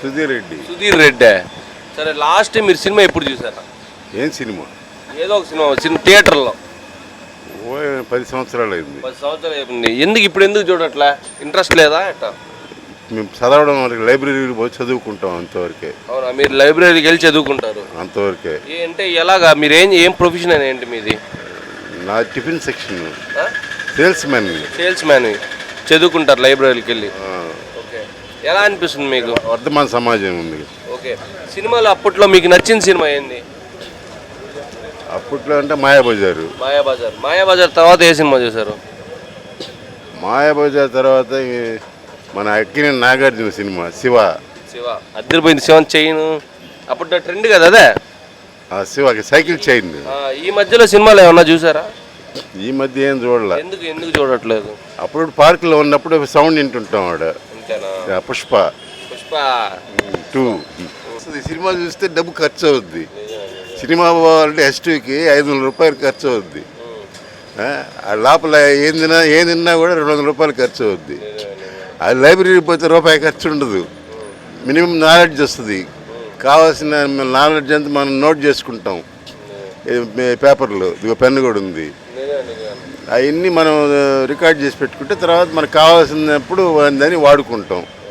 సుధీర్ రెడ్డి. సుధీర్ రెడ్డి. సరే లాస్ట్ మీరు సినిమా ఎప్పుడు చూసారా? ఏం సినిమా? ఏదో ఒక సినిమా సినిమా థియేటర్లో. ఓ పది సంవత్సరాలు అయింది. పది సంవత్సరాలు అయిపోయింది ఎందుకు ఇప్పుడు ఎందుకు చూడట్లే? ఇంట్రెస్ట్ లేదా ఎట్టా? మేము చదవడం వరకు లైబ్రరీకి పోయి చదువుకుంటాం అంతవరకే. అవునా మీరు లైబ్రరీకి వెళ్ళి చదువుకుంటారు? అంతవరకే. అంటే ఎలాగా మీరు ఏం ఏం ప్రొఫెషన్ అని ఏంటి మీది? నా tiffin section. Salesman. Salesman. చదువుకుంటారు లైబ్రరీకి వెళ్ళి. ఎలా అనిపిస్తుంది మీకు? వర్ధమాన సమాజం ఉంది. ఓకే. సినిమాలో అప్పట్లో మీకు నచ్చిన సినిమా ఏంది? అప్పట్లో అంటే మాయాబజారు. మాయాబజార్. మాయాబజార్ తర్వాత ఏ సినిమా చూసారు మాయాబజార్ తర్వాత మన అక్కిన నాగార్జున సినిమా శివ. శివ. అద్దరిపోయింది శివన్ చైన్. అప్పట్లో ట్రెండ్ కదా అదే? ఆ శివకి సైకిల్ చైన్. ఈ మధ్యలో సినిమాలు ఏమన్నా చూసారా ఈ మధ్య ఏం చూడాల. ఎందుకు? ఎందుకు చూడట్లేదు? అప్పుడు పార్కులో ఉన్నప్పుడు సౌండ్ వింటుంటాం ఆడ. అంతేనా పుష్ప. పుష్ప. టూ. ఈ సినిమా చూస్తే డబ్బు ఖర్చు అవుద్ది. సినిమా పోవాలంటే ఎస్ టూకి ఐదు వందల రూపాయలు ఖర్చు అవుద్ది. ఆ, ఆ లోపల ఏం తిన్నా ఏం తిన్నా కూడా రెండు వందల రూపాయలు ఖర్చు అవుద్ది. అది లైబ్రరీ పోతే రూపాయి ఖర్చు ఉండదు. మినిమం నాలెడ్జ్ వస్తుంది. కావాల్సిన నాలెడ్జ్ అంతా మనం నోట్ చేసుకుంటాం. పేపర్లు. ఇదిగో పెన్ను కూడా ఉంది. అవన్నీ మనం రికార్డ్ చేసి పెట్టుకుంటే తర్వాత మనకు కావాల్సినప్పుడు దాన్ని వాడుకుంటాం.